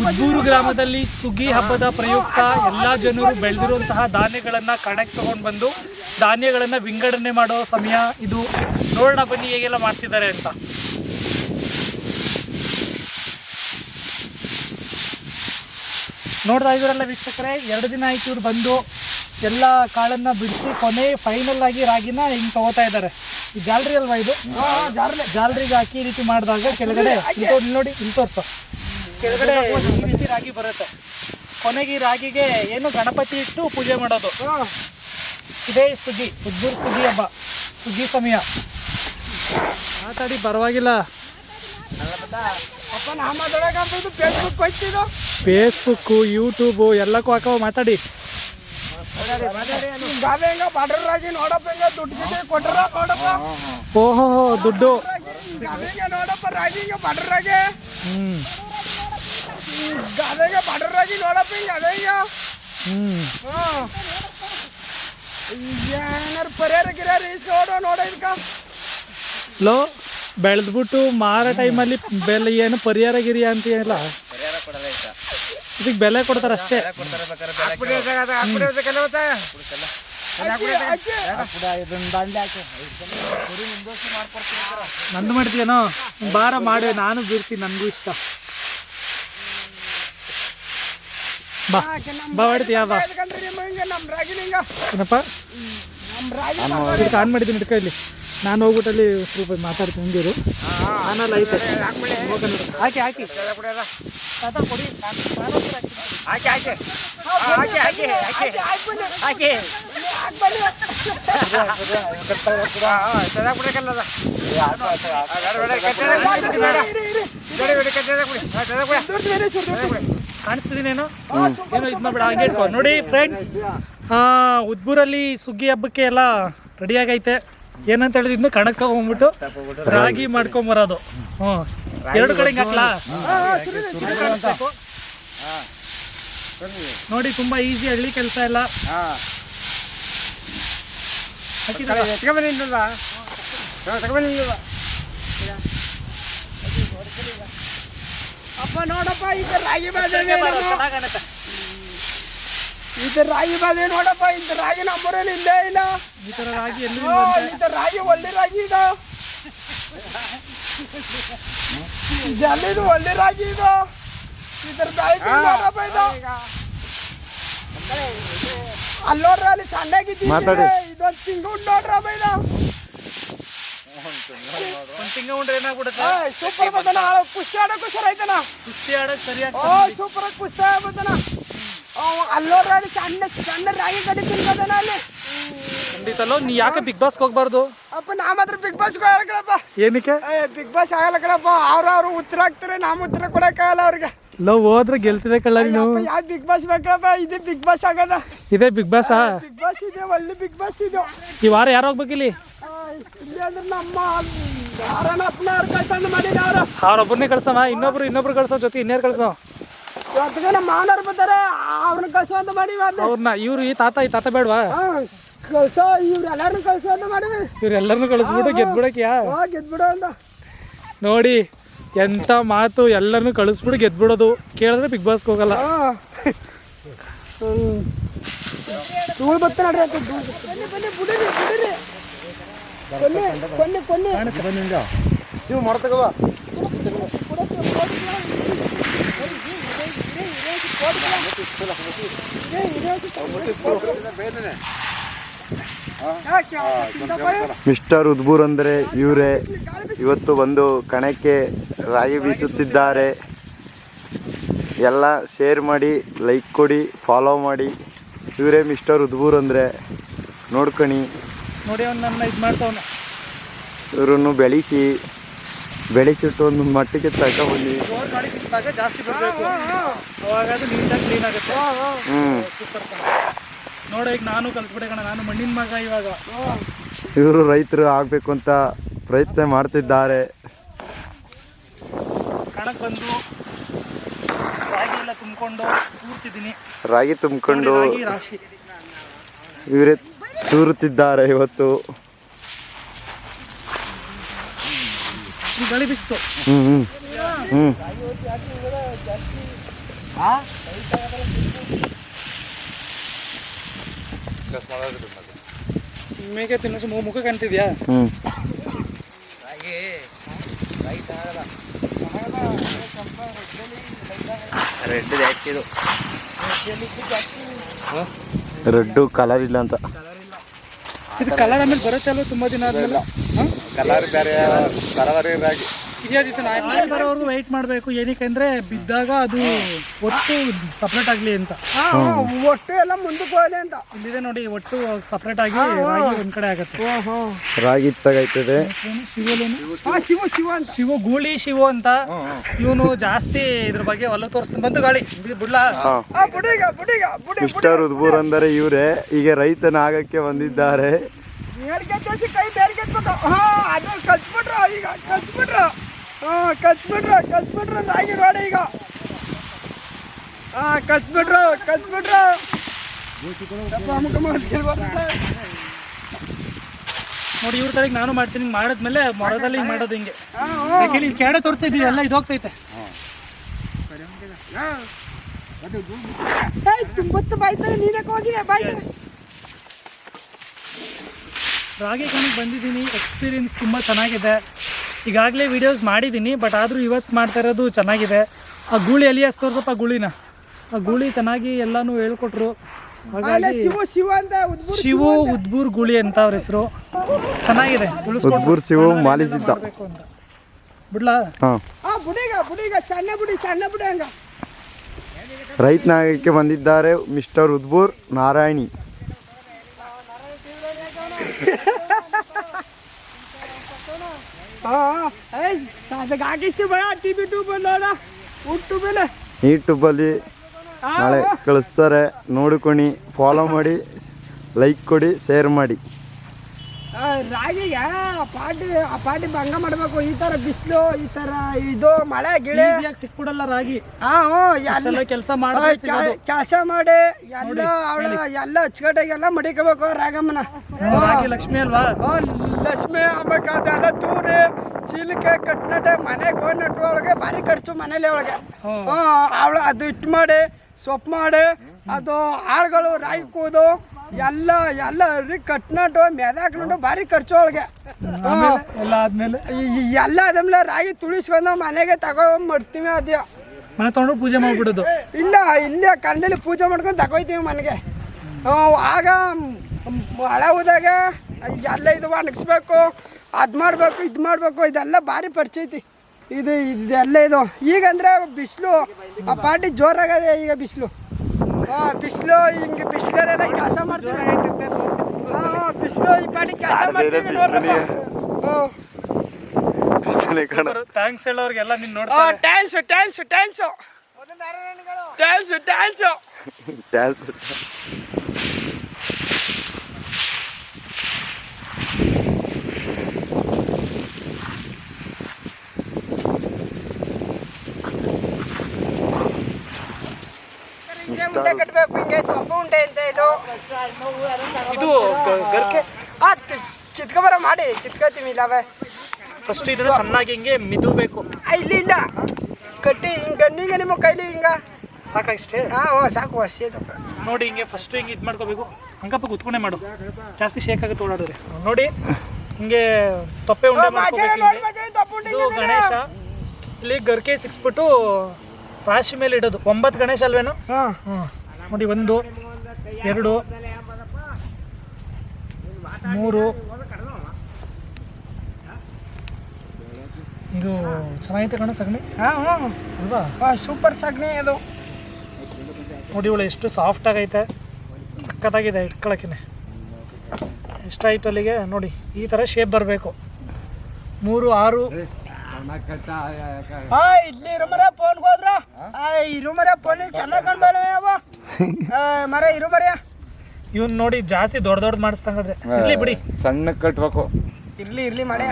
ಉದ್ಬೂರು ಗ್ರಾಮದಲ್ಲಿ ಸುಗ್ಗಿ ಹಬ್ಬದ ಪ್ರಯುಕ್ತ ಎಲ್ಲಾ ಜನರು ಬೆಳೆದಿರುವಂತಹ ಧಾನ್ಯಗಳನ್ನ ಕಣಕ್ಕೆ ತಗೊಂಡು ಬಂದು ಧಾನ್ಯಗಳನ್ನ ವಿಂಗಡಣೆ ಮಾಡೋ ಸಮಯ ಇದು. ನೋಡೋಣ ಬನ್ನಿ ಹೇಗೆಲ್ಲ ಮಾಡ್ತಿದ್ದಾರೆ ಅಂತ. ನೋಡ್ತಾ ಇದ್ರಲ್ಲ ವೀಕ್ಷಕರೇ, ಎರಡು ದಿನ ಆಯ್ತು ಇವ್ರು ಬಂದು ಎಲ್ಲ ಕಾಳನ್ನ ಬಿಡಿಸಿ ಕೊನೆ ಫೈನಲ್ ಆಗಿ ರಾಗಿನ ಹಿಂಗ್ ತಗೋತಾ ಇದ್ದಾರೆ. ಈ ಜಾಲ್ರಿ ಅಲ್ವಾ ಇದು? ಜಾಲ್ರಿಗೆ ಹಾಕಿ ಈ ರೀತಿ ಮಾಡಿದಾಗ ಕೆಳಗಡೆ ನೋಡಿ ಇಲ್ಲಿ ಕೆಳಗಡೆ ಈ ರೀತಿ ರಾಗಿ ಬರುತ್ತೆ. ಕೊನೆಗೆ ಈ ರಾಗಿಗೆ ಏನು ಗಣಪತಿ ಇಟ್ಟು ಪೂಜೆ ಮಾಡೋದು. ಇದೇ ಸುಗ್ಗಿ ಉದ್ದೂರು ಸುಗ್ಗಿ ಹಬ್ಬ. ಸುಗ್ಗಿ ಸಮಯ. ಮಾತಾಡಿ ಪರವಾಗಿಲ್ಲ. ಫೇಸ್ಬುಕ್ಕು ಯೂಟ್ಯೂಬು ಎಲ್ಲಕ್ಕೂ ಹಾಕೋ ಮಾತಾಡಿ. ಓಹೋ ದುಡ್ಡು ಹ್ಮ್. ಗಾದೆ ಹೆಂಗ ಬಾರ್ಡರ್ ಆಗಿ ನೋಡಪ್ಪ ಹಿಂಗ ಅದೇ ಹಿಂಗ ಹ್ಮ್ ಏನಾರು ಪರಿಹಾರ ಗಿರಿಯಾರ ಇಸ್ಕೊಡು ನೋಡ ಇದಕ್ಕ. ಲೋ ಬೆಳೆದ್ಬಿಟ್ಟು ಮಾರೋ ಟೈಮಲ್ಲಿ ಬೆಲೆ ಏನು ಪರಿಹಾರ ಗಿರಿಯ ಅಂತ ಏನಿಲ್ಲ. ಇದಕ್ಕೆ ಬೆಲೆ ಕೊಡ್ತಾರ ಅಷ್ಟೇ. ನಂದು ಮಾಡ್ತೀಯನೋ? ಬಾರ ಮಾಡಿ ನಾನು ಬೀರ್ತೀನಿ ನನಗೂ ಇಷ್ಟ. ಬಾ. ಬಾ ಏನಪ್ಪ ನಮ್ ರಾಗಿ ಇದಕ್ಕೆ ಆನ್ ಮಾಡಿದ್ದೀನಿ ಹಿಡ್ಕ ಇಲ್ಲಿ ನಾನು ಹೋಗ್ಬಿಟ್ಟಲ್ಲಿ ಸ್ವಲ್ಪ ಮಾತಾಡ್ತೀನಿ ಹಂಗಿರು ಆನಲ್ಲ ಐತೆ ಹಾಕಿ ಕಾಣಿಸ್ತಿದ್ದೀನೇನು ಏನೋ ಇದು ಮಾಡಬೇಡ, ಹಂಗೆ ನೋಡಿ ಫ್ರೆಂಡ್ಸ್ ಉದ್ಬೂರಲ್ಲಿ ಸುಗ್ಗಿ ಹಬ್ಬಕ್ಕೆ ಎಲ್ಲ ರೆಡಿ ಆಗೈತೆ. ಏನಂತ ಹೇಳಿದ್ರೆ ಇನ್ನು ಕಣಕ್ಕೆ ಹೋಗ್ಬಿಟ್ಟು ರಾಗಿ ಮಾಡ್ಕೊಂಬರೋದು ಹ್ಞೂ. ಎರಡು ಕಡೆ ಹಾಕ್ಲಾ. ನೋಡಿ ತುಂಬಾ ಈಸಿ ಹಳ್ಳಿ ಕೆಲಸ ಎಲ್ಲ. ಹಾಕಿದ್ದೀರಾ? ಅಪ್ಪ ನೋಡಪ್ಪ ಇದು ರಾಗಿ ಮಾಡೋದು, ಇದು ರಾಗಿ ಬಾದೆ ನೋಡಪ್ಪ ಇದು ರಾಗಿ ನಮ್ಮೂರಲ್ಲಿ ಇಲ್ಲೇ ಇಲ್ಲ. ಈ ರಾಗಿ ಎಲ್ಲಿ ರಾಗಿ ಒಳ್ಳೆ ರಾಗಿ ಇದು. ಜಲ್ಲಿದು ಒಳ್ಳೆ ರಾಗಿ ಇದು. ಇದ್ರ ರಾಗಿ ನೋಡಪ್ಪ ಇದು. ಅಲ್ಲೋಡ್ರ ಅಲ್ಲಿ ಸಣ್ಣಗಿದ್ದೀನಿ ಇದೊಂದು ತಿಂಗಳು ನೋಡ್ರಪ್ಪ ಇದು. ಒಂದ್ ತಿಂಗ ಉಂಡ್ರೆ ಏನಾಗ್ಬಿಡುತ್ತೆ? ಸೂಪರ್ ಬಂದನ ಕುಸ್ತಿ ಆಡೋಕ್ಕೂ ಸರ್ ಐತನ ಕುಸ್ತಿ ಆಡಕ್ ಸರಿಯಾಗಿ ಓ ಸೂಪರ್ ಆಗಿ ಕುಸ್ತಿ ಬಂದನ ಅಲ್ಲೋಡ್ರ ಅಲ್ಲಿ ಸಣ್ಣ ಸಣ್ಣ ರಾಗಿ ಕಡಿ ತಿನ್ಬೋದನ ಅಲ್ಲಿ. ಖಂಡಿತಲ್ಲೋ ನೀ ಯಾಕೆ ಬಿಗ್ ಬಾಸ್ಗೆ ಹೋಗ್ಬಾರ್ದು? ಅಪ್ಪ ನಾ ಮಾತ್ರ ಬಿಗ್ ಬಾಸ್ ಹೋಗಲ್ಲ ಕಣಪ್ಪ. ಏನಕ್ಕೆ? ಬಿಗ್ ಬಾಸ್ ಆಗಲ್ಲ ಕಣಪ್ಪ. ಅವ್ರು ಅವ್ರು ಉತ್ತರ ಹಾಕ್ತಾರೆ ನಾವು ಉತ್ತರ ಕೊಡಕ್ಕಾಗಲ್ಲ ಅವ್ರಿಗೆ. ಲವ್ ಹೋದ್ರೆ ಗೆಲ್ತಿದೆ ಕಳ್ಳ ನೀನು? ಅಪ್ಪ ಯಾವ ಬಿಗ್ ಬಾಸ್ ಬೇಕಪ್ಪ ಇದೆ ಬಿಗ್ ಬಾಸ್ ಆಗದ. ಇದೇ ಬಿಗ್ ಬಾಸ್ ಬಿಗ್ ಬಾಸ್ ಇದೆ ಒಳ್ಳೆ ಬಿಗ್ ಬಾಸ್ ಇದು ಈ ವಾರ ಯಾರು ಹೋಗ್ಬೇಕಿಲ್ಲಿ? ಅವ್ರೊಬ್ಬರನ್ನೇ ಕಳ್ಸೋಣ ಇನ್ನೊಬ್ರು ಇನ್ನೊಬ್ರು ಕಳ್ಸೋ ಜೊತೆ ಇನ್ಯಾರು ಕಳ್ಸೋ. ಇವತ್ತಿಗೆ ನಮ್ಮ ಮಾವನವ್ರು ಬರ್ತಾರೆ ಅವ್ರನ್ನ ಕಳ್ಸೋಂತ ಮಾಡಿವಿ ಅಲ್ಲಿ. ಅವ್ರನ್ನ ಇವ್ರು ಈ ತಾತ ಈ ತಾತ ಬೇಡವಾ? ಕಳ್ಸೋ ಇವ್ರು ಎಲ್ಲಾರನ್ನ ಕಳ್ಸೋ ಅಂತ ಮಾಡಿವಿ. ಇವ್ರೆಲ್ಲರನ್ನು ಕಳಿಸ್ಬಿಟ್ಟು ಗೆದ್ಬಿಡಕ್ಯಾ? ಗೆದ್ಬಿಡು ಅಂತ. ನೋಡಿ ಎಂತ ಮಾತು ಎಲ್ಲರನ್ನು ಕಳಿಸ್ಬಿಟ್ಟು ಗೆದ್ಬಿಡೋದು. ಕೇಳಿದ್ರೆ ಬಿಗ್ ಬಾಸ್ಗೆ ಹೋಗಲ್ಲ. ಧೂಳು ಬತ್ತ ನೋಡ್ರಿ ಅಂತ ಬನ್ನಿ ಬನ್ನಿ ಬಿಡಿರಿ ಬಿಡಿರಿ. ಕೊನ್ನಿ ಕೊನ್ನಿ ಕೊನ್ನಿ ಶಿವ ಮಾಡ್ತಗವ ಮಿಸ್ಟರ್ ಉದ್ಬೂರ್ ಅಂದರೆ ಇವರೇ. ಇವತ್ತು ಬಂದು ಕಣಕ್ಕೆ ರಾಗಿ ಬೀಸುತ್ತಿದ್ದಾರೆ. ಎಲ್ಲ ಶೇರ್ ಮಾಡಿ ಲೈಕ್ ಕೊಡಿ ಫಾಲೋ ಮಾಡಿ. ಇವರೇ ಮಿಸ್ಟರ್ ಉದ್ಬೂರ್ ಅಂದರೆ. ನೋಡ್ಕಣಿ. ನೋಡಿ ಅವ್ನು ನನ್ನ ಇದು ಮಾಡ್ತಾವನೆ. ಇವರನ್ನು ಬೆಳೆಸಿ ಬೆಳೆಸಿಟ್ಟು ಒಂದು ಮಟ್ಟಿಗೆ ತಗೊಂಡು ಹೋಗಿ ಗಾಡಿ ಜಾಸ್ತಿ ಬರಬೇಕು. ಅವಾಗ ಅದು ನೀಟಾಗಿ ಕ್ಲೀನ್ ಆಗುತ್ತೆ. ಹ್ಞೂ ಸೂಪರ್ ನೋಡು ಈಗ ನಾನು ಕಲ್ತ್ಬಿಟ್ಟೆ ಕಣ ನಾನು ಮಣ್ಣಿನ ಮಗ ಇವಾಗ. ಇವರು ರೈತರು ಆಗಬೇಕು ಅಂತ ಪ್ರಯತ್ನ ಮಾಡ್ತಿದ್ದಾರೆ. ಕಣಕ್ಕೆ ಬಂದು ರಾಗಿ ಎಲ್ಲ ತುಂಬಿಕೊಂಡು ಕೂರ್ತಿದ್ದೀನಿ. ರಾಗಿ ತುಂಬಿಕೊಂಡು ರಾಗಿ ರಾಶಿ. ಇವರೇ ತೂರುತ್ತಿದ್ದಾರೆ ಇವತ್ತು. ಹ್ಞೂ ಮೇಕೆ ತಿನ್ನೋ ಮುಖ ಕಾಣ್ತಿದ್ಯಾ? ಹ್ಞೂ ರೆಡ್ ರೆಡ್ಡು ಕಲರ್ ಇಲ್ಲ ಅಂತ. ಇದು ಕಲರ್ ಆಮೇಲೆ ಬರುತ್ತೆ ಅಲ್ವಾ? ತುಂಬಾ ದಿನ ಆದ್ಮೇಲೆ? ಕಲರ್ ಬೇರೆ ಕಲರ್ ರಾಗಿ ನಾಳೆ ಬರೋವರೆಗೂ ವೆಯ್ಟ್ ಮಾಡಬೇಕು. ಏನಕ್ಕೆ ಅಂದ್ರೆ ಬಿದ್ದಾಗ ಅದು ಒಟ್ಟು ಸಪ್ರೇಟ್ ಆಗಲಿ ಅಂತ. ಒಟ್ಟು ಎಲ್ಲ ಮುಂದಕ್ಕೆ ಹೋದೆ ಅಂತ. ಇಲ್ಲಿದೆ ನೋಡಿ ಒಟ್ಟು ಸಪ್ರೇಟ್ ಆಗಿ ರಾಗಿ ಒಂದ್ ಕಡೆ ಆಗತ್ತೆ. ಓಹೋ ರಾಗಿ ತಗೈತದೆ ಶಿವ ಶಿವ ಅಂತ. ಶಿವ ಗೂಳಿ ಶಿವ ಅಂತ. ಇವನು ಜಾಸ್ತಿ ಇದ್ರ ಬಗ್ಗೆ ಒಲ್ಲ ತೋರಿಸ್ತಾನೆ. ಬಂತು ಗಾಳಿ. ಬಿಡ್ಲಾ. ಹಾಂ. ಹಾ ಬುಡಿಗ ಬುಡಿಗ ಬುಡಿ ಮಿಸ್ಟರ್ ಉದ್ಬೂರ್ ಅಂದರೆ ಇವರೇ. ಈಗ ರೈತನಾಗಕ್ಕೆ ಬಂದಿದ್ದಾರೆ. ಕೈ ಬೇರೆ ಹಾ ಅದು ಕಚ್ಬಿಟ್ರು ಈಗ ಕಚ್ಬಿಟ್ರು ಹಾ ಕಚ್ಬಿಟ್ರು ಕಚ್ಬಿಟ್ರು ರಾಗಿ ನೋಡಿ ಈಗ. ಹಾ ಕಚ್ಬಿಟ್ರು ಕಚ್ಬಿಟ್ರು. ನೋಡಿ ಇವ್ರ ತರಗ್ ನಾನು ಮಾಡ್ತೀನಿ ಹಿಂಗ್ ಮಾಡಿದ್ಮೇಲೆ ಮರದಲ್ಲಿ ಹಿಂಗ್ ಮಾಡೋದು ಹಿಂಗೆ. ಹಾ, ಹಾ. ಯಾಕೆ ಇಲ್ಲಿ ಕೆಡೆ ತೋರಿಸಿದ್ದೀವಿ ಎಲ್ಲ ಇದು ಹೋಗ್ತೈತೆ ತುಂಬತ್ತು ಬಾಯ್ತಾ ನೀನಕ್ಕೆ ಹೋಗಿದೆ ಬಾಯ್ತಾ ರಾಗಿ ಕಣಿಗೆ ಬಂದಿದ್ದೀನಿ. ಎಕ್ಸ್ಪೀರಿಯನ್ಸ್ ತುಂಬ ಚೆನ್ನಾಗಿದೆ. ಈಗಾಗಲೇ ವಿಡಿಯೋಸ್ ಮಾಡಿದ್ದೀನಿ ಬಟ್ ಆದರೂ ಇವತ್ತು ಮಾಡ್ತಾ ಇರೋದು ಚೆನ್ನಾಗಿದೆ. ಆ ಗೂಳಿ ಎಲಿಯಾಸ್ ಸ್ವಲ್ಪ ಗೂಳಿನ. ಆ ಗೂಳಿ ಚೆನ್ನಾಗಿ ಎಲ್ಲಾನು ಹೇಳ್ಕೊಟ್ರು. ಹಾಗಾಗಿ ಶಿವ ಶಿವ ಅಂತ ಉದ್ಬುರ್ ಗೂಳಿ ಅಂತ ಅವ್ರ ಹೆಸರು. ಚೆನ್ನಾಗಿದೆ. ತಿಳಿಸ್ಕೊಟ್ರು ಉದ್ಬೂರ್ ಶಿವು ಮಾಲಿಸಿದ್ದ ಮಾಡ್ಬೇಕು ಅಂತ. ಬಿಡ್ಲಾ? ಬುಡಿಗ ಬುಡಿಗ ಸಣ್ಣ ಬುಡಿ ಸಣ್ಣ ಬುಡಿ ಹಂಗ. ರೈತನಾಗಕ್ಕೆ ಬಂದಿದ್ದಾರೆ ಮಿಸ್ಟರ್ ಉದ್ಬೂರ್ ನಾರಾಯಣಿ. ಹಾಕಿಸ್ತೀವಿ ಭಯ ಟಿ ಯೂಟ್ಯೂಬಲ್ಲಿ ನಾಳೆ ಕಳಿಸ್ತಾರೆ. ನೋಡ್ಕೊಣಿ ಫಾಲೋ ಮಾಡಿ ಲೈಕ್ ಕೊಡಿ ಶೇರ್ ಮಾಡಿ. ರಾಗಿಗೆ ಪಾಟಿ ಆ ಪಾಟಿ ಭಂಗ ಮಾಡಬೇಕು. ಈ ತರ ಬಿಸಿಲು ಈ ತರ ಇದು ಮಳೆ ಗಿಳಿ. ಸಿಕ್ಬಿಡಲ್ಲ ರಾಗಿ. ಹಾ ಹ್ಞೂ ಕೆಲಸ ಮಾಡಿ ಕೆಲಸ ಮಾಡಿ ಎಲ್ಲ ಅವಳ ಎಲ್ಲ ಅಚ್ಚುಕಟ್ಟಾಗೆಲ್ಲ ಮಡಿಕೋಬೇಕು ರಾಗಮ್ಮನ. ರಾಗಿ ಲಕ್ಷ್ಮಿ ಅಲ್ವಾ? ಲಕ್ಷ್ಮಿ ಆಮೇಲೆ ತೂರಿ ಚೀಲಕ್ಕೆ ಕಟ್ನಟೆ ಮನೆ ಹೋಗಿ ನಟ್ಟು ಒಳಗೆ ಭಾರಿ ಖರ್ಚು ಮನೇಲಿ ಒಳಗೆ. ಹ್ಞೂ ಅವಳ ಅದು ಇಟ್ಟು ಮಾಡಿ ಸೊಪ್ಪು ಮಾಡಿ ಅದು ಆಳುಗಳು ರಾಗಿ ಕೂದು ಎಲ್ಲ ಎಲ್ಲ ಅರಿ ಕಟ್ನಟ್ಟು ಮೆದಾಕ್ನಟ್ಟು ಭಾರಿ ಖರ್ಚು ಒಳಗೆ ಎಲ್ಲ ಆದ್ಮೇಲೆ? ಎಲ್ಲ ಅದಮ್ಲೆ ರಾಗಿ ತುಳಿಸ್ಕೊಂಡು ಮನೆಗೆ ತಗೊಂಡ್ಬಿಡ್ತೀವಿ ಅದ್ಯ. ಮನೆ ತಗೊಂಡು ಪೂಜೆ ಮಾಡ್ಬಿಡೋದು? ಇಲ್ಲ ಇಲ್ಲೇ ಕಣ್ಣಲ್ಲಿ ಪೂಜೆ ಮಾಡ್ಕೊಂಡು ತಗೋಯ್ತೀವಿ ಮನೆಗೆ. ಆಗ ಮಳೆ ಹೋದಾಗ ಎಲ್ಲ ಇದು ಒಣಗಿಸ್ಬೇಕು ಅದು ಮಾಡಬೇಕು ಇದು ಮಾಡಬೇಕು ಇದೆಲ್ಲ ಭಾರಿ ಪರ್ಚೈತಿ ಇದು ಇದೆಲ್ಲ ಇದು. ಈಗಂದ್ರೆ ಬಿಸಿಲು ಆ ಪಾಟಿ ಜೋರಾಗದೆ ಈಗ ಬಿಸಿಲು. ಬಿಸಿಲು ಹಿಂಗೆ ಬಿಸಿಲಲ್ಲೆಲ್ಲ ಕೆಲಸ ಮಾಡ್ತೀವಿ. ಹಾಂ ಬಿಸಿಲು ಈ ಪಾಟಿ ಕೆಲಸ ಮಾಡ್ತೀವಿ. ಥ್ಯಾಂಕ್ಸ್ ಹೇಳೋರ್ಗೆಲ್ಲ ನಿನ್ ನೋಡ್ತಾ ಟ್ಯಾನ್ಸು ಟ್ಯಾನ್ಸು ಟ್ಯಾನ್ಸು ಟ್ಯಾನ್ಸು ಟ್ಯಾನ್ಸು ಹಿಂಗೆ ಉಂಡೆ ಕಟ್ಟಬೇಕು ಹಿಂಗೆ ತೊಬ್ಬು ಉಂಡೆ ಅಂತ ಇದು ಇದು ಗರ್ಕೆ ಆ ಕಿತ್ಕೊಬರ ಮಾಡಿ ಕಿತ್ಕೋತೀವಿ ಇಲ್ಲವೇ. ಫಸ್ಟ್ ಇದನ್ನ ಚೆನ್ನಾಗಿ ಹಿಂಗೆ ಮಿದುಬೇಕು. ಇಲ್ಲಿ ಇಲ್ಲ. ಕಟ್ಟಿ ಹಿಂಗೆ ಗನ್ನಿಗೆ ನಿಮ್ಮ ಕೈಲಿ ಹಿಂಗ. ಸಾಕಾಗಿಷ್ಟೇ? ಹಾಂ ಓ ಸಾಕು ಅಷ್ಟೇ ತಪ್ಪ ನೋಡಿ ಹಿಂಗೆ ಫಸ್ಟ್ ಹಿಂಗೆ ಇದು ಮಾಡ್ಕೋಬೇಕು. ಹಂಗಪ್ಪ ಕುತ್ಕೊಂಡೆ ಮಾಡು. ಜಾಸ್ತಿ ಶೇಕ್ ಆಗುತ್ತೆ ಓಡಾಡಿದ್ರೆ. ನೋಡಿ ಹಿಂಗೆ ತೊಪ್ಪೆ ಉಂಡೆ ಮಾಡ್ಕೋಬೇಕು ಇದು ಗಣೇಶ. ಇಲ್ಲಿ ಗರ್ಕೆ ಸಿಕ್ಸ್ಬಿಟ್ಟು ರಾಶಿ ಮೇಲೆ ಇಡೋದು. ಒಂಬತ್ತು ಗಣೇಶ ಅಲ್ವೇನು? ಹಾಂ. ಹ್ಞೂ ನೋಡಿ ಒಂದು ಎರಡು ಮೂರು. ಇದು ಚೆನ್ನಾಗೈತೆ ಕಣ ಸಗಣಿ. ಹಾಂ ಹಾಂ ಅಲ್ವಾ? ಹಾಂ ಸೂಪರ್ ಸಗಣಿ ಅದು. ನೋಡಿ ಇವಳು ಎಷ್ಟು ಸಾಫ್ಟ್ ಆಗೈತೆ. ಸಖತ್ತಾಗಿದೆ ಇಟ್ಕೊಳಕ್ಕೆ ಎಷ್ಟಾಯ್ತು ಅಲ್ಲಿಗೆ? ನೋಡಿ ಈ ಥರ ಶೇಪ್ ಬರಬೇಕು. ಮೂರು ಆರು. ಆ ಇಲ್ಲಿ ಇರುಮರ ಫೋನ್ ಹೋದ್ರ? ಆ ಇರುಮರ ಫೋನ್ ಚೆನ್ನಾಗಿ ಕಾಣ್ಬಲ್ಲ ಯಾವ ಮರ ಇರು ಮರ್ಯ. ಇವ್ನು ನೋಡಿ ಜಾಸ್ತಿ ದೊಡ್ಡ ದೊಡ್ಡ ಮಾಡಿಸ್ತಂಗಾದ್ರೆ ಇರ್ಲಿ ಬಿಡಿ. ಸಣ್ಣ ಕಟ್ಬೇಕು. ಇರ್ಲಿ ಇರ್ಲಿ ಮಳೆ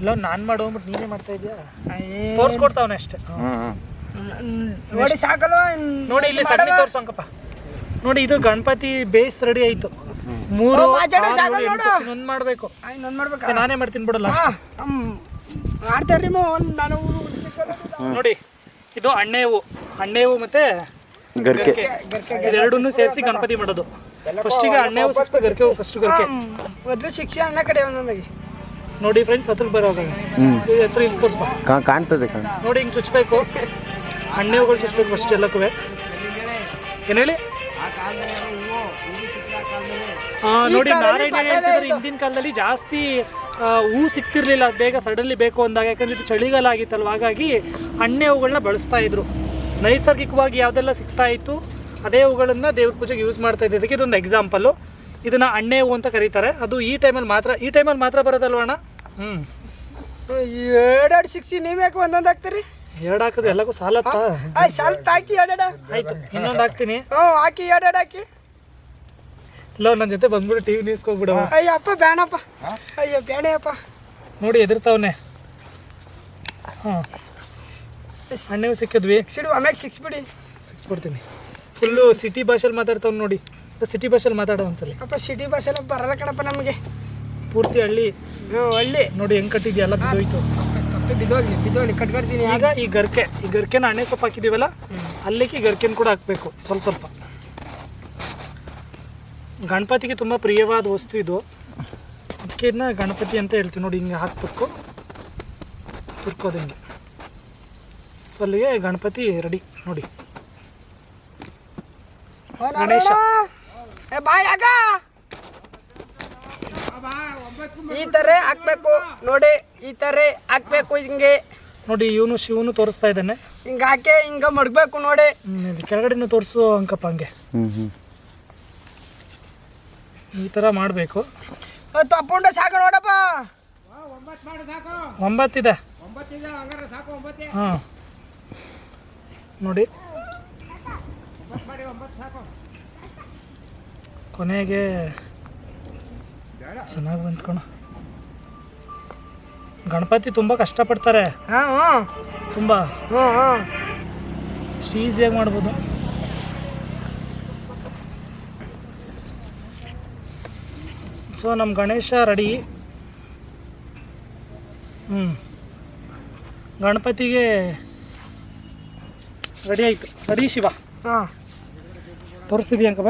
ಇಲ್ಲ ನಾನು ಮಾಡು ಅಂದ್ಬಿಟ್ಟು ನೀನೇ ಮಾಡ್ತಾ ಇದೀಯಾ? ತೋರಿಸ್ಕೊಡ್ತಾವನೆ ಅಷ್ಟೇ. ನೋಡಿ ಸಾಕಲ್ವಾ? ನೋಡಿ ಇಲ್ಲಿ ಸಣ್ಣ ತೋರ್ಸಂಕಪ್ಪ ನೋಡಿ ಇದು ಗಣಪತಿ ಬೇಸ್ ರೆಡಿ ಆಯ್ತು. ಮೂರು ನೊಂದ್ ಮಾಡ್ಬೇಕು ನೊಂದ್ ನೋಡು. ಒಂದು ಮಾಡಬೇಕು. ನಾನೇ ಮಾಡ್ತೀನಿ ಬಿಡಲ್ಲ ಹಾಂ ಮಾಡ್ತಾರ್ರಿ ನಾನು ನೋಡಿ ಇದು ಅಣ್ಣೇವು ಅಣ್ಣೇವು ಅಣ್ಣೆ ಮತ್ತೆ ಗರ್ಕೆ. ಇದೆರಡನ್ನೂ ಸೇರಿಸಿ ಗಣಪತಿ ಮಾಡೋದು. ಫಸ್ಟಿಗೆ ಅಣ್ಣೆ ಹೂವು ಸಿಕ್ಸ್ಬೇಕು ಗರ್ಕೆ ಹೂವು ಫಸ್ಟ್ ಗರ್ಕೆ. ಮೊದಲು ಶಿಕ್ಷೆ ಅಣ್ಣ ಕಡೆ ಒಂದೊಂದಾಗಿ. ನೋಡಿ ಫ್ರೆಂಡ್ಸ್ ಹತ್ರ ಬರೋವಾಗ ಹತ್ರ ಇಲ್ಲಿ ತೋರಿಸ್ಬಾ ಕಾ- ಕಾಣ್ತದೆ ಕಾಣ್. ನೋಡಿ ಹಿಂಗೆ ಚುಚ್ಚಬೇಕು ಅಣ್ಣೆ ಹೂಗಳು ಚುಚ್ಚಬೇಕು ಫಸ್ಟ್ ಎಲ್ಲಕ್ಕೂ ಏನು ಹೇಳಿ? ಆ, ನೋಡಿ ನಾರಾಯಣ ಹೇಳ್ತಿದ್ರೆ ಹಿಂದಿನ ಕಾಲದಲ್ಲಿ ಜಾಸ್ತಿ ಆ, ಹೂ ಸಿಗ್ತಿರ್ಲಿಲ್ಲ ಅದ್ ಬೇಗ ಸಡನ್ಲಿ ಬೇಕು ಅಂದಾಗ ಯಾಕಂದ್ರೆ ಇದು ಚಳಿಗಾಲ ಆಗಿತ್ತಲ್ವ ಹಾಗಾಗಿ ಅಣ್ಣೆ ಹೂಗಳನ್ನ ಬಳಸ್ತಾ ಇದ್ರು. ನೈಸರ್ಗಿಕವಾಗಿ ಯಾವುದೆಲ್ಲ ಸಿಗ್ತಾ ಇತ್ತು ಅದೇ ಹೂಗಳನ್ನ ದೇವ್ರ ಪೂಜೆಗೆ ಯೂಸ್ ಮಾಡ್ತಾ ಇದ್ದಕ್ಕೆ ಇದೊಂದು ಎಕ್ಸಾಂಪಲ್ಲು ಇದನ್ನ ಅಣ್ಣೆ ಹೂ ಅಂತ ಕರೀತಾರೆ. ಅದು ಈ ಟೈಮಲ್ಲಿ ಮಾತ್ರ ಈ ಟೈಮಲ್ಲಿ ಮಾತ್ರ ಬರೋದಲ್ವ ಅಣ್ಣ? ಹ್ಮ್. ಎರಡೆರಡು ಸಿಕ್ಸಿ ನೀವು ಯಾಕೆ ಒಂದೊಂದು ಹಾಕ್ತೀರಿ? ಎರಡು ಹಾಕಿದ್ರೆ ಎಲ್ಲಕ್ಕೂ ಸಾಲತ್ತಾ? ಆಯ್ ಸ್ವಲ್ಪ ಹಾಕಿ ಎರಡೆಡ ಆಯ್ತು ಇನ್ನೊಂದು ಹಾಕ್ತೀನಿ. ಹ್ಞೂ ಹಾಕಿ ಎರಡೆರಡು ಹಾಕಿ. ಇಲ್ಲ ನನ್ನ ಜೊತೆ ಬಂದ್ಬಿಟ್ಟು ಟಿವಿ ನ್ಯೂಸ್ ಹೋಗ್ಬಿಡವ ಅಯ್ಯಪ್ಪ ಬೇಣಪ್ಪ ಅಯ್ಯೋ ಬೇಣೆಯಪ್ಪ ನೋಡಿ ಎದುರ್ತಾವನೆ. ಹಾಂ ಅಣ್ಣೆ ಸಿಕ್ಕಿದ್ವಿ. ಸಿಡು ಆಮ್ಯಾಗ ಬಿಡಿ. ಸಿಕ್ಸ್ಬಿಡ್ತೀನಿ. ಫುಲ್ಲು ಸಿಟಿ ಭಾಷೆಲಿ ಮಾತಾಡ್ತಾವ್ ನೋಡಿ. ಸಿಟಿ ಭಾಷೆಲಿ ಮಾತಾಡೋ ಒಂದ್ಸಲಿ. ಅಪ್ಪ ಸಿಟಿ ಭಾಷೆಲಿ ಬರಲ್ಲ ಕಣಪ್ಪ ನಮಗೆ. ಪೂರ್ತಿ ಹಳ್ಳಿ. ಹಳ್ಳಿ. ನೋಡಿ ಹೆಂಗ್ ಕಟ್ಟಿದ್ಯಾ ಎಲ್ಲ ಬಿದ್ದೋಯ್ತು. ಬಿದ್ದೋಗ್ಲಿ ಬಿದ್ದೋಗ್ಲಿ ಕಟ್ಕೊಡ್ತೀನಿ. ಈಗ ಈ ಗರ್ಕೆ ಈ ಗರ್ಕೆನ ಅಣ್ಣೆ ಸೊಪ್ಪು ಹಾಕಿದೀವಲ್ಲ ಅಲ್ಲಿಗೆ ಗರ್ಕೆನ ಕೂಡ ಹಾಕಬೇಕು ಸ್ವಲ್ಪ ಸ್ವಲ್ಪ. ಗಣಪತಿಗೆ ತುಂಬ ಪ್ರಿಯವಾದ ವಸ್ತು ಇದು. ಅದಕ್ಕೆ ಇದನ್ನ ಗಣಪತಿ ಅಂತ ಹೇಳ್ತೀವಿ ನೋಡಿ ಹಿಂಗೆ ಹಾಕ್ಬೇಕು. ತುರ್ಕೋದಂಗೆ ಅಲ್ಲಿಗೆ ಗಣಪತಿ ರೆಡಿ ನೋಡಿ. ಗಣೇಶ. ಏ ಬಾಯ್ ಆಗ. ಈ ತರ ಹಾಕ್ಬೇಕು. ನೋಡಿ ಈ ತರ ಹಾಕ್ಬೇಕು ಹಿಂಗೆ. ನೋಡಿ ಇವನು ಶಿವನು ತೋರಿಸ್ತಾ ಇದ್ದಾನೆ. ಹಿಂಗ ಹಾಕಿ ಹಿಂಗ ಮಡ್ಬೇಕು ನೋಡಿ. ಕೆಳಗಡೆನು ತೋರಿಸು ಅಂಕಪ್ಪ ಹಂಗೆ. ಈ ತರ ಮಾಡಬೇಕು. ತಪ್ಪುಂಡ ಸಾಕು ನೋಡಪ್ಪ. ಒಂಬತ್ತಿದೆ. ಹಾಂ ನೋಡಿ. ಕೊನೆಗೆ ಚೆನ್ನಾಗಿ ಬಂದ್ಕೊಣ ಗಣಪತಿ ತುಂಬ ಕಷ್ಟಪಡ್ತಾರೆ. ತುಂಬ. ಅಷ್ಟು ಈಸಿಯಾಗಿ ಮಾಡ್ಬೋದು. ಸೊ ನಮ್ಮ ಗಣೇಶ ರೆಡಿ ಹ್ಞೂ ಗಣಪತಿಗೆ ರೆಡಿ ಆಯಿತು. ರೆಡಿ ಶಿವ. ಹಾಂ. ತೋರಿಸ್ತಿದ್ಯಾ ಅಂಕಬ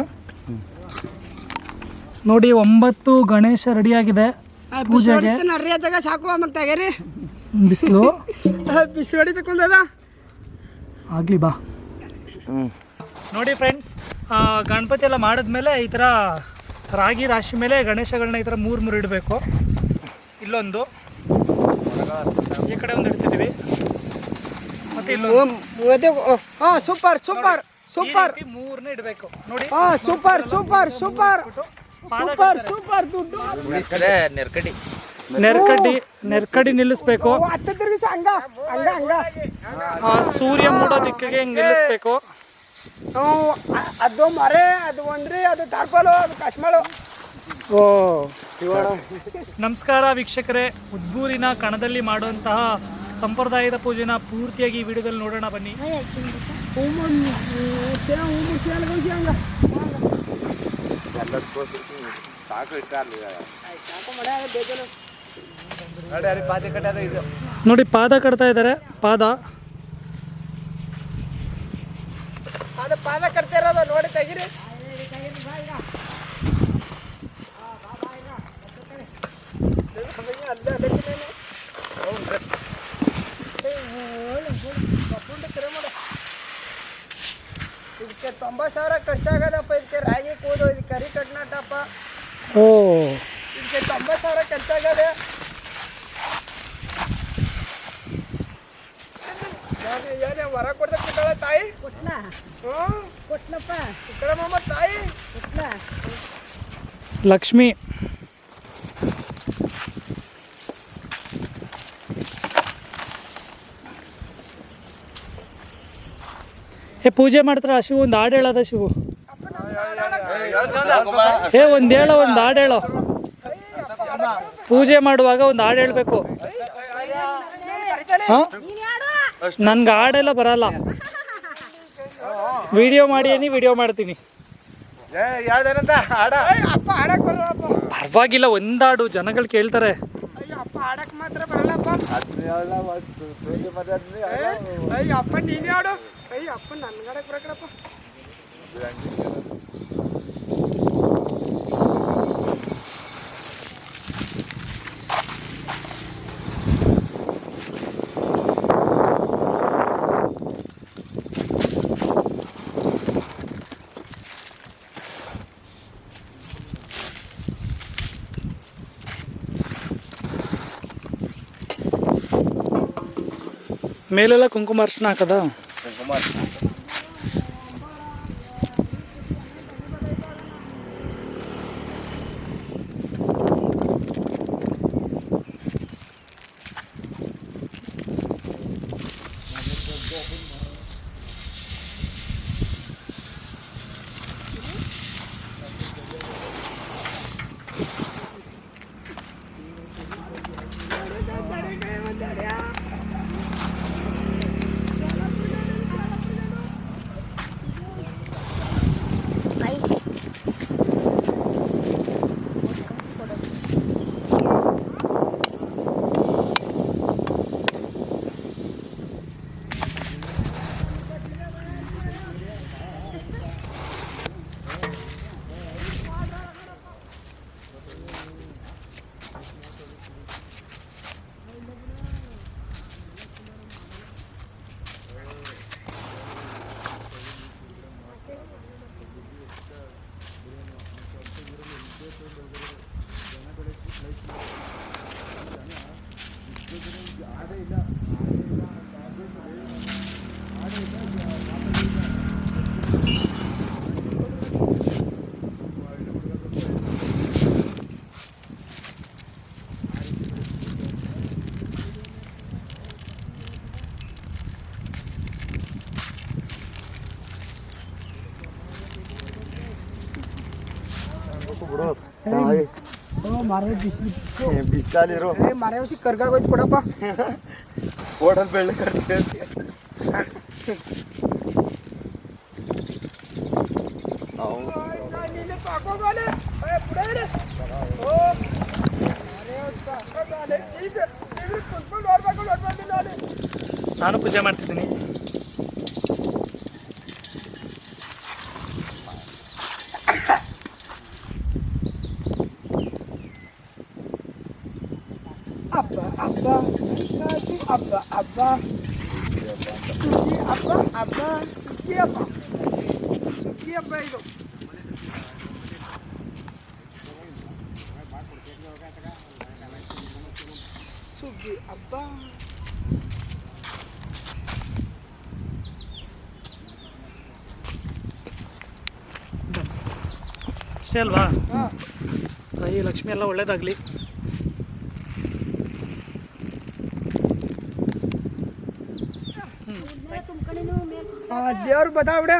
ನೋಡಿ ಒಂಬತ್ತು ಗಣೇಶ ರೆಡಿಯಾಗಿದೆ ಪೂಜೆಗೆ. ಸಾಕು ಆಮೇಲೆ ತಗರಿ. ಬಿಸಿಲು. ಬಿಸಿಲು ಹೊಡಿ ತಕೊಂಡದ ಆಗಲಿ ಬಾ. ನೋಡಿ ಫ್ರೆಂಡ್ಸ್ ಗಣಪತಿ ಎಲ್ಲ ಮಾಡಿದ್ಮೇಲೆ ಈ ಥರ ರಾಗಿ ರಾಶಿ ಮೇಲೆ ಗಣೇಶಗಳನ್ನ ಈ ಥರ ಮೂರು ಮೂರು ಇಡಬೇಕು. ಇಲ್ಲೊಂದು. ಈ ಕಡೆ ಒಂದು ಇಡ್ತಿದ್ದೀವಿ ಹಾಂ ಸೂಪರ್ ಸೂಪರ್ ಸೂಪರ್. ಮೂರನೇ ಇಡಬೇಕು. ನೋಡಿ ಹಾಂ super super super. Super super ದುಡ್ಡು. ನೆರ್ಕಡಿ. ನೆರ್ಕಡಿ ನೆರ್ಕಡಿ ನಿಲ್ಲಿಸ್ಬೇಕು. ಓ, ಹತ್ತು ತಿರುಗಿಸ ಹಂಗ ಹಂಗ ಹಂಗ. ಸೂರ್ಯ ಮೂಡೋ ದಿಕ್ಕಿಗೆ ಹಿಂಗೆ ನಿಲ್ಲಿಸ್ಬೇಕು. ಹ್ಞೂ, ಅದು ಮರೆ ಅದು ಒಂದ್ರಿ ಅದು ಟಾರ್ಪಲು ಅದು ಕಶ್ಮಳು ಓ. ನಮಸ್ಕಾರ ವೀಕ್ಷಕರೇ. ಉದ್ಬೂರಿನ ಕಣದಲ್ಲಿ ಮಾಡುವಂತಹ ಸಂಪ್ರದಾಯದ ಪೂಜೆನ ಪೂರ್ತಿಯಾಗಿ ಈ ವಿಡಿಯೋದಲ್ಲಿ ನೋಡೋಣ ಬನ್ನಿ. ನೋಡಿ ಅಲ್ಲಿ ಪಾತಿ ಕಟ್ಟದ ಇದು ನೋಡಿ ಪಾದ ಕಟ್ತಾ ಇದ್ದಾರೆ. ಪಾದ. ಅದು ಪಾದ ಕಟ್ತಿರೋದು ನೋಡಿ ತೆಗಿರಿ. ಇದಕ್ಕೆ ತೊಂಬತ್ತು ಸಾವಿರ ಖರ್ಚಾಗದಪ್ಪ ಇದಕ್ಕೆ ರಾಗಿ ಕೂದು ಇದಕ್ಕೆ ಕರಿ ಕಟ್ನಾಟಪ್ಪ ಓ ಇದಕ್ಕೆ ತೊಂಬತ್ತು ಸಾವಿರ ಖರ್ಚಾಗದೆ ನಾನು ಏನೇ ಹೊರ ಕೊಡ್ದ ಕುಟ್ಟಳ ತಾಯಿ ಹ್ಞೂ ಕೊಟ್ನಪ್ಪ ಕುಟ್ಟಳಮ್ಮ ತಾಯಿ ಲಕ್ಷ್ಮಿ ಏ ಪೂಜೆ ಮಾಡ್ತಾರ ಶಿವು ಒಂದು ಹಾಡು ಹೇಳದ ಶಿವು. ಏ ಒಂದು ಹೇಳೋ ಒಂದು ಹಾಡು ಹೇಳೋ. ಪೂಜೆ ಮಾಡುವಾಗ ಒಂದು ಹಾಡು ಹೇಳಬೇಕು. ಹಾ? ನನ್ಗೆ ಹಾಡೆಲ್ಲ ಬರಲ್ಲ. ವಿಡಿಯೋ ಮಾಡಿ ಏನಿ ವಿಡಿಯೋ ಮಾಡ್ತೀನಿ. ಏ ಯಾವ್ದೇನಂತ? ಆಡ ಏಯ್, ಅಪ್ಪ ಆಡಕ್ಕೆ ಬರಲ್ಲಪ್ಪ. ಪರವಾಗಿಲ್ಲ ಒಂದಾಡು ಜನಗಳು ಕೇಳ್ತಾರೆ ಅಯ್ಯೋ ಅಪ್ಪ ಆಡಕ್ ಮಾತ್ರ ಬರಲ್ಲಪ್ಪ ಅಯ್ಯ ಅಪ್ಪ ನೀನೇ ಆಡು ಅಯ್ಯ ಅಪ್ಪ ನನ್ಗೆ ಆಡಕ್ ಬರಕಡಪ್ಪ ಮೇಲೆಲ್ಲ ಕುಂಕುಮ ಅರ್ಶನ ಹಾಕದ ಮಾರೇ ಬಿಸಿಲು ಬಿಸ್ಲಾಲಿರೋ ಏ ಮನೆ ಹಸಿ ಕರ್ಗಾಗೋಯ್ತು ಕೊಡಪ್ಪ ಹೋಟೆಲ್ ಬೆಳ್ಳಿ ಕಟ್ತೀವಿ ನಾನು ಪೂಜೆ ಮಾಡ್ತಿದ್ದೀನಿ ಹಬ್ಬ ಹಬ್ಬ ರಾಜು ಹಬ್ಬ ಹಬ್ಬ ಸುಗ್ಗಿ ಹಬ್ಬ ಹಬ್ಬ ಸುಗ್ಗಿ ಹಬ್ಬ ಸುಗ್ಗಿ ಹಬ್ಬ ಇದು ಸುಗ್ಗಿ ಹಬ್ಬ ಅಷ್ಟೇ ಅಲ್ವಾ ತಾಯಿ ಲಕ್ಷ್ಮಿ ಎಲ್ಲ ಒಳ್ಳೇದಾಗಲಿ. ದೇವ್ರು ಬದಾವ್ಡ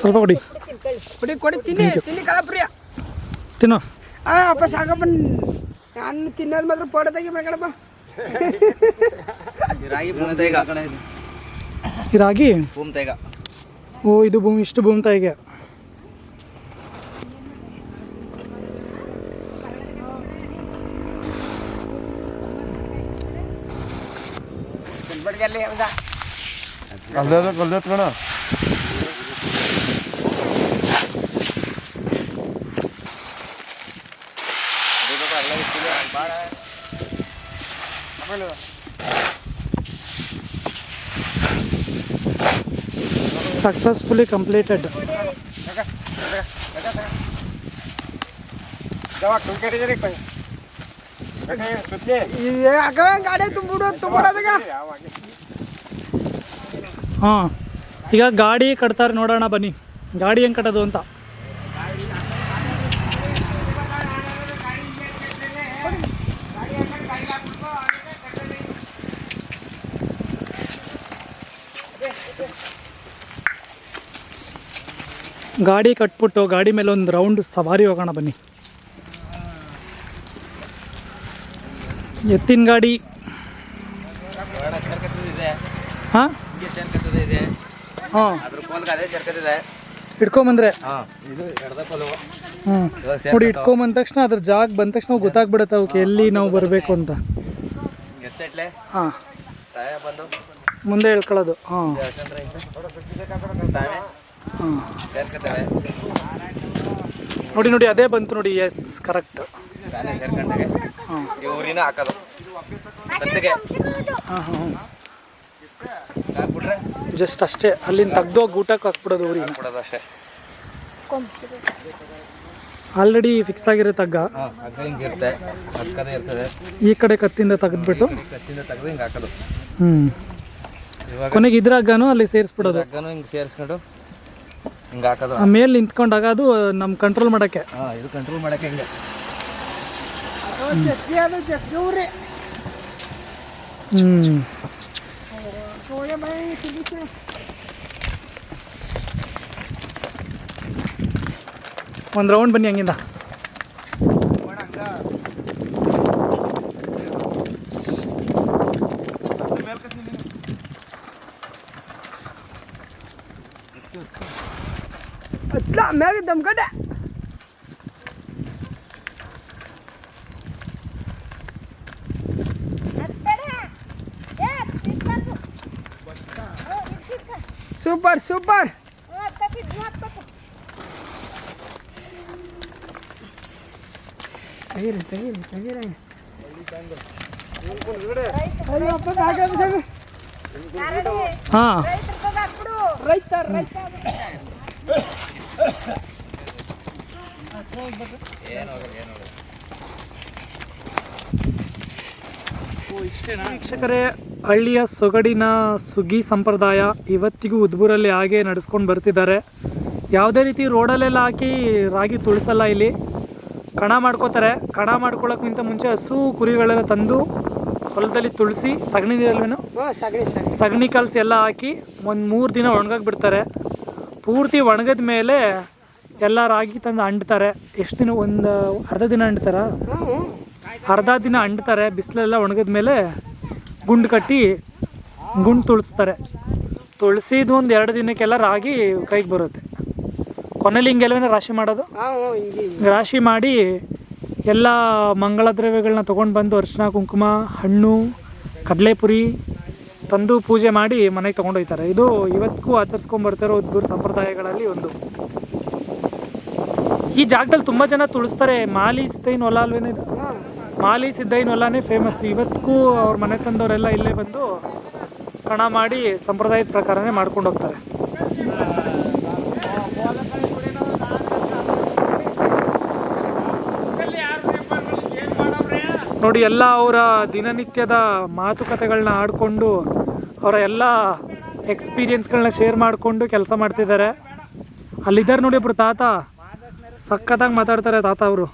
ಸ್ವಲ್ಪ ಕೊಡಿ. ಕೊಡಿ ಕೊಡಿ ತಿನ್ನಿ ತಿನ್ನಿ ಕಳಪ್ರಿಯ ತಿನ್ನು. ಆ ಅಪ್ಪ ಸಾಕಪ್ಪ ನಾನು ತಿನ್ನೋದು ಮಾತ್ರ ಪೋಡದಾಗಿ ಬೇಕಣಪ್ಪ ರಾಗಿ ಭೂಮಿ ತೈಗ. ಈ ರಾಗಿ? ಭೂಮಿ ತೈಗ. ಓ ಇದು ಭೂಮಿ ಇಷ್ಟು ಭೂಮಿ ತಾಯಿಗೆ ಅಲ್ಲೇ ಅಲ್ಲೇ ಕಣ. ಸಕ್ಸಸ್ಫುಲಿ ಕಂಪ್ಲೀಟೆಡ್ ಗಾಡಿ ಹಾಂ ಈಗ ಗಾಡಿ ಕಟ್ತಾರೆ ನೋಡೋಣ ಬನ್ನಿ. ಗಾಡಿ ಹೆಂಗೆ ಕಟ್ಟೋದು ಅಂತ? ಗಾಡಿ ಕಟ್ಬಿಟ್ಟು ಗಾಡಿ ಮೇಲೆ ಒಂದು ರೌಂಡ್ ಸವಾರಿ ಹೋಗೋಣ ಬನ್ನಿ. ಎತ್ತಿನ ಗಾಡಿ? ಹಾಂ? ಹಾಂ. ಇಟ್ಕೊಂಬಂದ್ರೆ ಹ್ಞೂ ನೋಡಿ ಇಟ್ಕೊಂಬಂದ ತಕ್ಷಣ ಅದ್ರ ಜಾಗ ಬಂದ ತಕ್ಷಣ ಗೊತ್ತಾಗ್ಬಿಡುತ್ತೆ ಅವಕ್ಕೆ ಎಲ್ಲಿ ನಾವು ಬರಬೇಕು ಅಂತ. ಹಾಂ. ಮುಂದೆ ಹೇಳ್ಕೊಳ್ಳೋದು. ಹಾಂ. ಸೇರ್ಕತವೆ ನೋಡಿ ನೋಡಿ ಅದೇ ಬಂತು ನೋಡಿ ಎಸ್ ಕರೆಕ್ಟ್ ತಾನೇ ಸೇರ್ಕೊಂಡಾಗೆ. ಊರಿನ ಹಾಕೋದು. ಕತ್ತಿಗೆ ಹಾಂ ಹಾಂ ಹಾಕ್ಬಿಟ್ರೆ? ಜಸ್ಟ್ ಅಷ್ಟೇ. ಅಲ್ಲಿಂದ ತೆಗ್ದೋಗಿ ಊಟಕ್ಕೆ ಹಾಕ್ಬಿಡೋದು ಊರಿನ ಬಿಡೋದು ಅಷ್ಟೇ. ಆಲ್ರೆಡಿ ಫಿಕ್ಸ್ ಆಗಿರೋ ತಗ್ಗ. ಇರುತ್ತೆ. ಇರ್ತದೆ. ಈ ಕಡೆ ಕತ್ತಿಂದ ತೆಗೆದ್ಬಿಟ್ಟು? ಕತ್ತಿಂದ ತೆಗೆದು ಹಿಂಗೆ ಹಾಕೋದು. ಹ್ಞೂ ಕೊನೆಗೆ ಇದ್ರ ಹಗ್ಗನೂ ಅಲ್ಲಿ ಸೇರಿಸ್ಬಿಡೋದು. ಹಗ್ಗನೂ ಹಿಂಗೆ ಸೇರಿಸ್ಕೊಂಡು ಹಿಂಗೆ ಹಾಕೋದು ಮೇಲೆ ನಿಂತ್ಕೊಂಡಾಗ ಅದು ನಮ್ಮ ಕಂಟ್ರೋಲ್ ಮಾಡೋಕ್ಕೆ. ಹಾಂ ಇದು ಕಂಟ್ರೋಲ್ ಮಾಡೋಕ್ಕೆ ಹಿಂಗೆ. ಹ್ಞೂ ಒಂದು ರೌಂಡ್ ಬನ್ನಿ ಹಂಗಿಂದ. ಮ್ಯಾಗ ದಮ್ಗಡೆ ಸೂಪರ್ ಸೂಪರ್ ತೆಗೀರಿ ತೆಗೀರಿ ತೆಗೀರಿ ಅಯ್ಯಪ್ಪ ಸಾಕಾಯ್ತು ಸಾಕು. ಹಾಂ ರೈತ ರೈತ ವೀಕ್ಷಕರೇ ಹಳ್ಳಿಯ ಸೊಗಡಿನ ಸುಗ್ಗಿ ಸಂಪ್ರದಾಯ ಇವತ್ತಿಗೂ ಉದ್ಬೂರಲ್ಲಿ ಹಾಗೆ ನಡೆಸ್ಕೊಂಡು ಬರ್ತಿದ್ದಾರೆ. ಯಾವುದೇ ರೀತಿ ರೋಡಲ್ಲೆಲ್ಲ ಹಾಕಿ ರಾಗಿ ತುಳಿಸಲ್ಲ ಇಲ್ಲಿ. ಕಣ ಮಾಡ್ಕೋತಾರೆ. ಕಣ ಮಾಡ್ಕೊಳ್ಳೋಕ್ಕಿಂತ ಮುಂಚೆ ಹಸು ಕುರಿಗಳೆಲ್ಲ ತಂದು ಹೊಲದಲ್ಲಿ ತುಳಸಿ ಸಗಣಿ ನೀರಲ್ವೇನು ಸಗಣಿ ಕಲಸಿ ಎಲ್ಲ ಹಾಕಿ ಒಂದು ಮೂರು ದಿನ ಒಣಗಾಕ್ಬಿಡ್ತಾರೆ. ಪೂರ್ತಿ ಒಣಗದ ಮೇಲೆ ಎಲ್ಲ ರಾಗಿ ತಂದು ಅಂಡ್ತಾರೆ ಎಷ್ಟು ದಿನ ಒಂದು ಅರ್ಧ ದಿನ ಅಂಡ್ತಾರ ಅರ್ಧ ದಿನ ಅಂಡ್ತಾರೆ ಬಿಸಿಲೆಲ್ಲ ಒಣಗಿದ ಮೇಲೆ ಗುಂಡು ಕಟ್ಟಿ ಗುಂಡು ತುಳಿಸ್ತಾರೆ. ತುಳಸಿದ ಒಂದು ಎರಡು ದಿನಕ್ಕೆಲ್ಲ ರಾಗಿ ಕೈಗೆ ಬರುತ್ತೆ. ಕೊನೆಯಲ್ಲಿ ಹಿಂಗೆಲ್ಲವೇ ರಾಶಿ ಮಾಡೋದು? ರಾಶಿ ಮಾಡಿ ಎಲ್ಲ ಮಂಗಳ ದ್ರವ್ಯಗಳನ್ನ ತೊಗೊಂಡು ಬಂದು ಅರ್ಶಿನ ಕುಂಕುಮ ಹಣ್ಣು ಕಡಲೆಪುರಿ ತಂದು ಪೂಜೆ ಮಾಡಿ ಮನೆಗೆ ತೊಗೊಂಡೋಗ್ತಾರೆ ಇದು ಇವತ್ತಿಗೂ ಆಚರಿಸ್ಕೊಂಬರ್ತಿರೋ ಉದ್ಬೂರು ಸಂಪ್ರದಾಯಗಳಲ್ಲಿ ಒಂದು. ಈ ಜಾಗದಲ್ಲಿ ತುಂಬ ಜನ ತುಳಿಸ್ತಾರೆ. ಮಾಲಿ ಸಿದ್ದೈನ್ ಹೊಲ ಅಲ್ವೇನೆ ಮಾಲಿ ಸಿದ್ದೈನ್ ಹೊಲನೇ ಫೇಮಸ್ ಇವತ್ತಿಗೂ ಅವ್ರ ಮನೆ ತಂದವರೆಲ್ಲ ಇಲ್ಲೇ ಬಂದು ಕಣ ಮಾಡಿ ಸಂಪ್ರದಾಯದ ಪ್ರಕಾರನೇ ಮಾಡ್ಕೊಂಡು ಹೋಗ್ತಾರೆ. ನೋಡಿ, ಎಲ್ಲ ಅವರ ದಿನನಿತ್ಯದ ಮಾತುಕತೆಗಳನ್ನ ಆಡಿಕೊಂಡು, ಅವರ ಎಲ್ಲ ಎಕ್ಸ್ಪೀರಿಯನ್ಸ್ಗಳನ್ನ ಶೇರ್ ಮಾಡಿಕೊಂಡು ಕೆಲಸ ಮಾಡ್ತಿದ್ದಾರೆ. ಅಲ್ಲಿದ್ದಾರೆ ನೋಡಿ ಒಬ್ರು ತಾತ. ಸಖತ್ತಾಗಿ ಮಾತಾಡ್ತಾರೆ ತಾತ ಅವರು.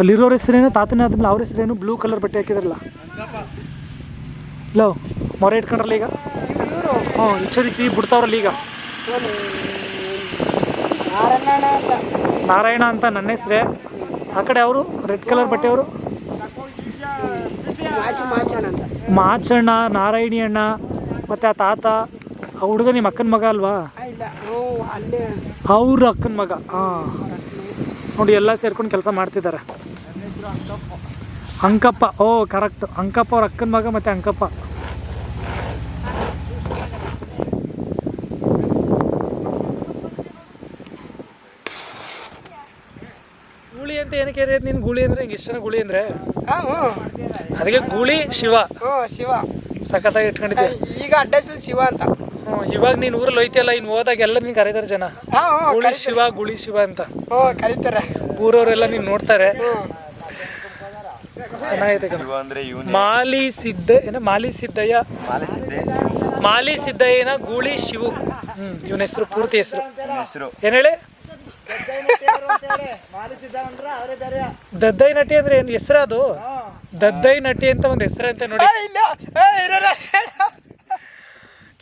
ಅಲ್ಲಿರೋರ ಹೆಸರೇನು ತಾತನ ಆದ್ಮೇಲೆ ಅವ್ರ ಹೆಸರೇನು ಬ್ಲೂ ಕಲರ್ ಬಟ್ಟೆ ಹಾಕಿದ್ರಲ್ಲ. ಲೋ ಮೊರೆ ಇಟ್ಕೊಂಡ್ರಲ್ಲ ಈಗ? ಹ್ಞೂ ರಿಚ ರಿಚಿ ಬಿಡ್ತಾವ್ರಲ್ಲ ಈಗ. ನಾರಾಯಣ ಅಂತ ನನ್ನ ಹೆಸರೇ. ಆ ಕಡೆ ಅವರು ರೆಡ್ ಕಲರ್ ಬಟ್ಟೆ ಅವರು? ಮಾಚಣ್ಣ ನಾರಾಯಣಿ ಅಣ್ಣ ಮತ್ತು ಆ ತಾತ ಆ ಹುಡುಗ ನಿಮ್ಮ ಅಕ್ಕನ ಮಗ ಅಲ್ವಾ? ಅವ್ರ ಅಕ್ಕನ ಮಗ. ಹಾಂ ನೋಡಿ ಎಲ್ಲ ಸೇರ್ಕೊಂಡು ಕೆಲಸ ಮಾಡ್ತಿದ್ದಾರೆ. ಅಂಕಪ್ಪ. ಓ ಕರೆಕ್ಟ್ ಅಂಕಪ್ಪ ಅವ್ರ ಅಕ್ಕನ ಮಗ ಮತ್ತು ಅಂಕಪ್ಪ. ಗುಳಿ ಅಂತ ಏನಕ್ಕೆ ಎರೆಯತ್ ನಿನ್? ಗೂಳಿ ಅಂದ್ರೆ ಹಿಂಗೆ? ಇಷ್ಟ ಗುಳಿ ಅಂದ್ರೆ? ಹಾಂ ಅದಕ್ಕೆ ಗುಳಿ ಶಿವ. ಶಿವ. ಸಖತ್ತಾಗಿ ಇಟ್ಕೊಂಡಿದ್ದೆ ಈಗ ಅಡ್ಡ ಶಿವ ಅಂತ. ಇವಾಗ ನೀನು ಊರಲ್ಲಿ ಹೋಯ್ತಿಯಲ್ಲ ಇನ್ ಹೋದಾಗ ಎಲ್ಲ ನೀನ್ ಕರೀತಾರೆ ಜನ. ಹಾಂ ಹ್ಞೂ ಗುಳಿ ಶಿವ ಗುಳಿ ಶಿವ ಅಂತ. ಹ್ಞೂ ಕರೀತಾರೆ. ಊರವರೆಲ್ಲ ನೀನ್ ನೋಡ್ತಾರೆ. ಚೆನ್ನಾಗೈತೆ ಕಣೋ. ಶಿವ ಅಂದ್ರೆ ಇವನೇ. ಮಾಲಿ ಸಿದ್ದ ಏನ ಮಾಲಿ ಸಿದ್ದಯ್ಯ? ಮಾಲೆ ಮಾಲಿ ಸಿದ್ದಯ್ಯನ ಗೂಳಿ ಶಿವು. ಹ್ಮ್ ಇವನ ಹೆಸರು ಪೂರ್ತಿ ಹೆಸರು. ಹೆಸರು. ಏನ್ ಹೇಳಿ? ದದ್ದೈ ನಟಿ ಅಂದ್ರೆ ಏನ್ ಹೆಸರು ಅದು? ದದ್ದೈ ನಟಿ ಅಂತ ಒಂದು ಹೆಸರು ಅಂತ ನೋಡಿ. ಇಲ್ಲ. ಏ, ಇರೋಲ್ಲ.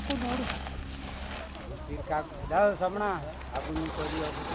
આખું દોડું. કાક જાઓ હમણાં આપણું કર્યું